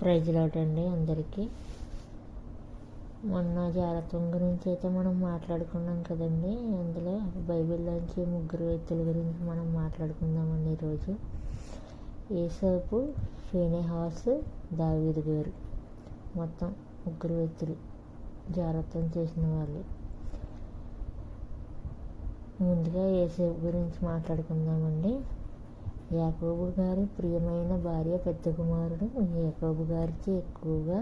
ప్రైజ్లాటండి అందరికీ. మొన్న జాగ్రత్త గురించి అయితే మనం మాట్లాడుకున్నాం కదండి. అందులో బైబిల్లోంచి ముగ్గురు వ్యక్తుల గురించి మనం మాట్లాడుకుందామండి ఈరోజు. ఏసేపు ఫీనెహాస్ దావీదు గారు. మొత్తం ముగ్గురు వ్యక్తులు జాగ్రత్తం చేసిన వాళ్ళు. ముందుగా ఏసేపు గురించి మాట్లాడుకుందామండి. యాకోబు గారి ప్రియమైన భార్య పెద్ద కుమారుడు యాకోబు గారికి ఎక్కువగా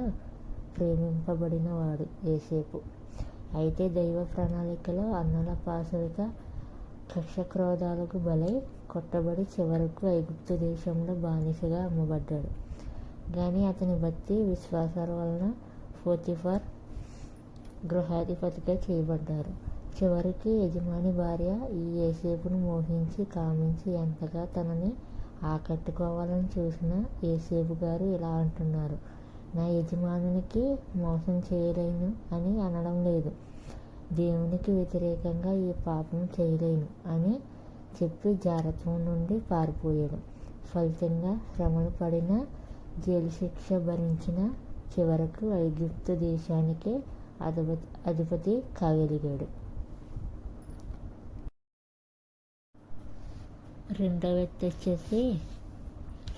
ప్రేమింపబడినవాడు ఏసేపు అయితే దైవ ప్రణాళికలో అన్నల పాశవిక కక్ష క్రోధాలకు బలై కొట్టబడి చివరకు ఐగుప్తు దేశంలో బానిసగా అమ్మబడ్డాడు. కానీ అతని భక్తి విశ్వాసాల వలన ఫోతిఫర్ గృహాధిపతిగా చేయబడ్డారు. చివరికి యజమాని భార్య ఈ ఏసేపును మోహించి కామించి ఎంతగా తనని ఆకట్టుకోవాలని చూసిన ఏసేపు గారు ఇలా అంటున్నారు. నా యజమానునికి మోసం చేయలేను అని అనడం లేదు. దేవునికి వ్యతిరేకంగా ఈ పాపం చేయలేను అని చెప్పి జారత్వం నుండి పారిపోయాడు. ఫలితంగా శ్రమలు పడిన జైలు శిక్ష భరించిన చివరకు ఐగుప్తు దేశానికే అధిపతి అధిపతి కాగలిగాడు. రెండో వ్యక్తి వచ్చేసి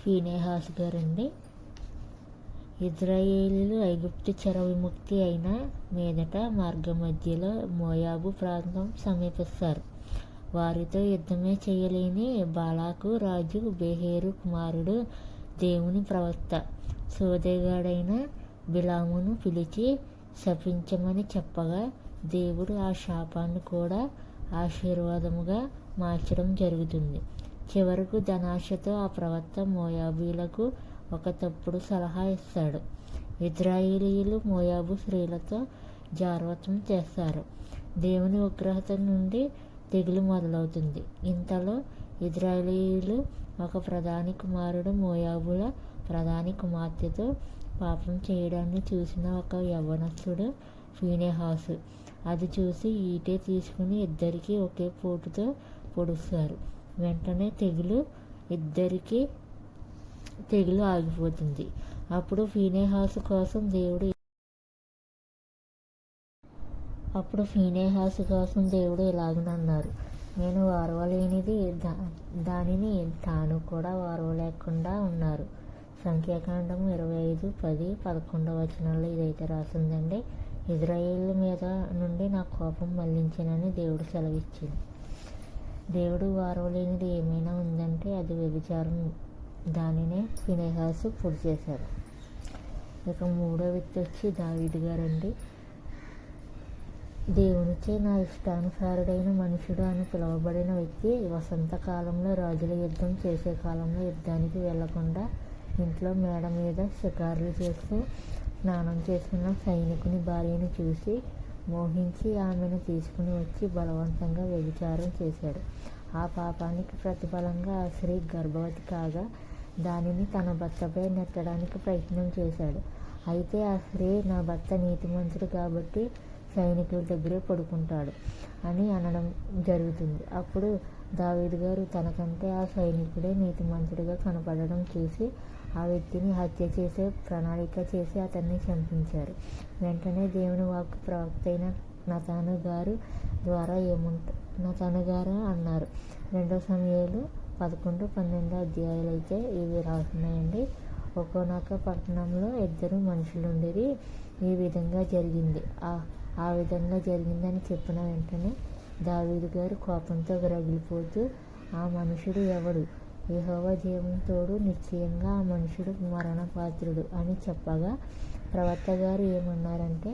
ఫీనేహాస్ గారండి. ఇజ్రాయేలీలు ఐగుప్తు చెర విముక్తి అయిన మీదట మార్గం మధ్యలో మోయాబు ప్రాంతం సమీపిస్తారు. వారితో యుద్ధమే చేయలేని బాలాకు రాజు బెహేరు కుమారుడు దేవుని ప్రవక్త. సోదేగాడైన బిలామును పిలిచి శపించమని చెప్పగా దేవుడు ఆ శాపాన్ని కూడా ఆశీర్వాదముగా మార్చడం జరుగుతుంది. చివరకు ధనాశతో ఆ ప్రవక్త మోయాబీలకు ఒక తప్పుడు సలహా ఇస్తాడు. ఇజ్రాయిలీలు మోయాబు స్త్రీలతో జారవతం చేస్తారు. దేవుని ఉగ్రహత నుండి తెగులు మొదలవుతుంది. ఇంతలో ఇజ్రాయిలీలు ఒక ప్రధాని కుమారుడు మోయాబుల ప్రధాని కుమార్తెతో పాపం చేయడాన్ని చూసిన ఒక యవ్వనస్తుడు ఫీనెహాసు. అది చూసి ఈటే తీసుకుని ఇద్దరికీ ఒకే పోటుతో పొడిస్తారు. వెంటనే తెగులు ఇద్దరికీ తెగులు ఆగిపోతుంది. అప్పుడు ఫీనేహాసు కోసం దేవుడు అప్పుడు ఫీనేహాసు కోసం దేవుడు ఇలాగనన్నారు. నేను వారవలేనిది దా దానిని తాను కూడా వారవలేకుండా ఉన్నారు. సంఖ్యాకాండం ఇరవై ఐదు పది పదకొండవ వచనంలో ఇదైతే రాసిందండి. ఇజ్రాయేల్ మీద నుండి నా కోపం మళ్ళించినని దేవుడు సెలవిచ్చింది. దేవుడు వారవలేనిది ఏమైనా ఉందంటే అది వ్యభిచారం. దానినే వినేహాసు పూర్తి చేశారు. ఇక మూడో వ్యక్తి వచ్చి దావిడ్ గారండి. దేవునిచే నా ఇష్టానుసారుడైన మనుషుడు అని పిలువబడిన వ్యక్తి వసంతకాలంలో రాజుల యుద్ధం చేసే కాలంలో యుద్ధానికి వెళ్ళకుండా ఇంట్లో మేడ మీద షికారులు చేస్తూ స్నానం చేస్తున్న సైనికుని భార్యను చూసి మోహించి ఆమెను తీసుకుని వచ్చి బలవంతంగా వ్యభిచారం చేశాడు. ఆ పాపానికి ప్రతిఫలంగా ఆ స్త్రీ గర్భవతి కాగా దానిని తన భర్తపై నెట్టడానికి ప్రయత్నం చేశాడు. అయితే ఆ స్త్రీ నా భర్త నీతిమంతుడు కాబట్టి సైనికుల దగ్గరే పడుకుంటాడు అని అనడం జరుగుతుంది. అప్పుడు దావీదు గారు తనకంటే ఆ సైనికుడే నీతిమంతుడిగా కనపడడం చూసి ఆ వ్యక్తిని హత్య చేసే ప్రణాళిక చేసి అతన్ని చంపించారు. వెంటనే దేవుని వాక్కు ప్రవక్త అయిన నతాను గారు ద్వారా ఏముంట నతాను గారు అన్నారు. రెండో సమయాలు పదకొండు పన్నెండు అధ్యాయులు అయితే ఇవి రాస్తున్నాయండి ఒక్కోనాక పట్టణంలో ఇద్దరు మనుషులు ఉండేది ఈ విధంగా జరిగింది. ఆ ఆ విధంగా జరిగిందని చెప్పిన వెంటనే దావీదు గారు కోపంతో రగిలిపోతూ ఆ మనుషుడు ఎవడు? యహోవ జీవంతోడు నిశ్చయంగా ఆ మనుషుడు మరణపాత్రుడు అని చెప్పగా ప్రవక్త గారు ఏమన్నారంటే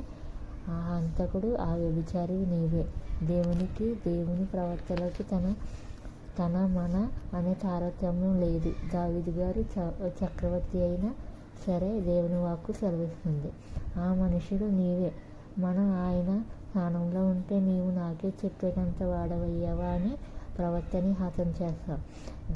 ఆ హంతకుడు ఆ వ్యభిచారి నీవే. దేవునికి దేవుని ప్రవక్తలకు తన తన మన అనే తారతమ్యం లేదు. దావిది గారు చక్రవర్తి అయినా సరే దేవుని వాక్కు సెలవిస్తుంది. ఆ మనుషుడు నీవే. మనం ఆయన స్థానంలో ఉంటే నీవు నాకే చెప్పేటంత వాడవయ్యావా? అని ప్రవక్తని హతం చేస్తాం.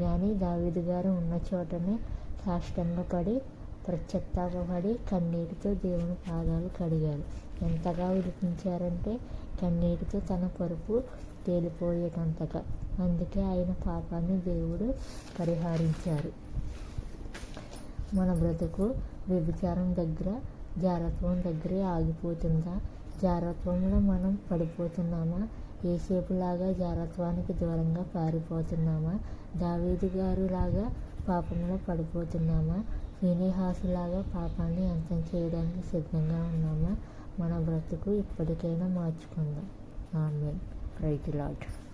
కానీ దావిది గారు ఉన్న చోటనే సాష్టంగపడి ప్రత్యత్తాపడి కన్నీటితో దేవుని పాదాలు కడిగారు. ఎంతగా విడిపించారంటే కన్నీటితో తన పరుపు తేలిపోయేటంతగా. అందుకే ఆయన పాపాన్ని దేవుడు పరిహరించారు. మన బ్రతుకు వ్యభిచారం దగ్గర జారత్వం దగ్గరే ఆగిపోతుందా? జారత్వంలో మనం పడిపోతున్నామా? ఏసేపులాగా జారత్వానికి దూరంగా పారిపోతున్నామా? దావీదు గారు లాగా పాపంలో పడిపోతున్నామా? వినేహాసులాగా పాపాన్ని అంతం చేయడానికి సిద్ధంగా ఉన్నామా? మన బ్రతుకు ఇప్పటికైనా మార్చుకుందాం. ఆమె రైతు లాట్